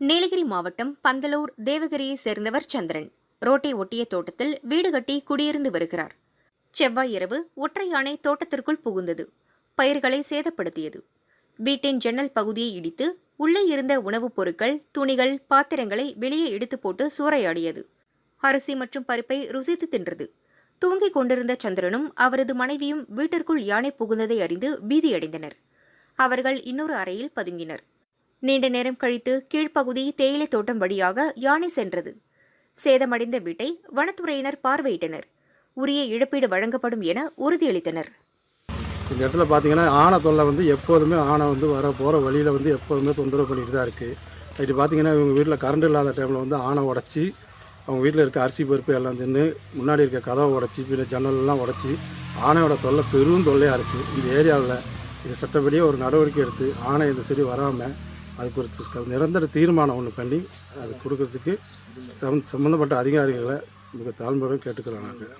நீலகிரி மாவட்டம் பந்தலூர் தேவகிரியை சேர்ந்தவர் சந்திரன். ரோட்டை ஒட்டிய தோட்டத்தில் வீடு கட்டி குடியிருந்து வருகிறார். செவ்வாய் இரவு ஒற்றை யானை தோட்டத்திற்குள் புகுந்தது. பயிர்களை சேதப்படுத்தியது. வீட்டின் ஜன்னல் பகுதியை இடித்து உள்ளே இருந்த உணவுப் பொருட்கள் துணிகள் பாத்திரங்களை வெளியே எடுத்து போட்டு சூறையாடியது. அரிசி மற்றும் பருப்பை ருசித்து தின்றது. தூங்கிக் கொண்டிருந்த சந்திரனும் அவரது மனைவியும் வீட்டிற்குள் யானை புகுந்ததை அறிந்து பீதியடைந்தனர். அவர்கள் இன்னொரு அறையில் பதுங்கினர். நீண்ட நேரம் கழித்து கீழ்ப்பகுதி தேயிலை தோட்டம் வழியாக யானை சென்றது. சேதமடைந்த வீட்டை வனத்துறையினர் பார்வையிட்டனர். உரிய இழப்பீடு வழங்கப்படும் என உறுதியளித்தனர். இந்த இடத்துல பார்த்தீங்கன்னா ஆனை தொல்லை வந்து எப்போதுமே ஆனை வந்து வர போகிற வழியில் வந்து எப்போதுமே தொந்தரவு பண்ணிட்டு தான் இருக்குது இது பார்த்தீங்கன்னா இவங்க வீட்டில் கரண்ட் இல்லாத டைமில் வந்து ஆனை உடச்சி அவங்க வீட்டில் இருக்க அரிசி பருப்பு எல்லாம் தின்னு முன்னாடி இருக்க கதவை உடச்சி பின்ன ஜன்னலெல்லாம் உடச்சி ஆனையோட தொல்லை பெரும் தொல்லையாக இருக்குது இந்த ஏரியாவில் இது சட்டப்படியே ஒரு நடவடிக்கை எடுத்து ஆனை இந்த சரி வராமல் அதுக்கு ஒரு நிரந்தர தீர்மானம் ஒன்று பண்ணி அது கொடுக்கறதுக்கு சம் சம்மந்தப்பட்ட அதிகாரிகளை மிக தாழ்மையோடு கேட்டுக்கிறோம் நாங்கள்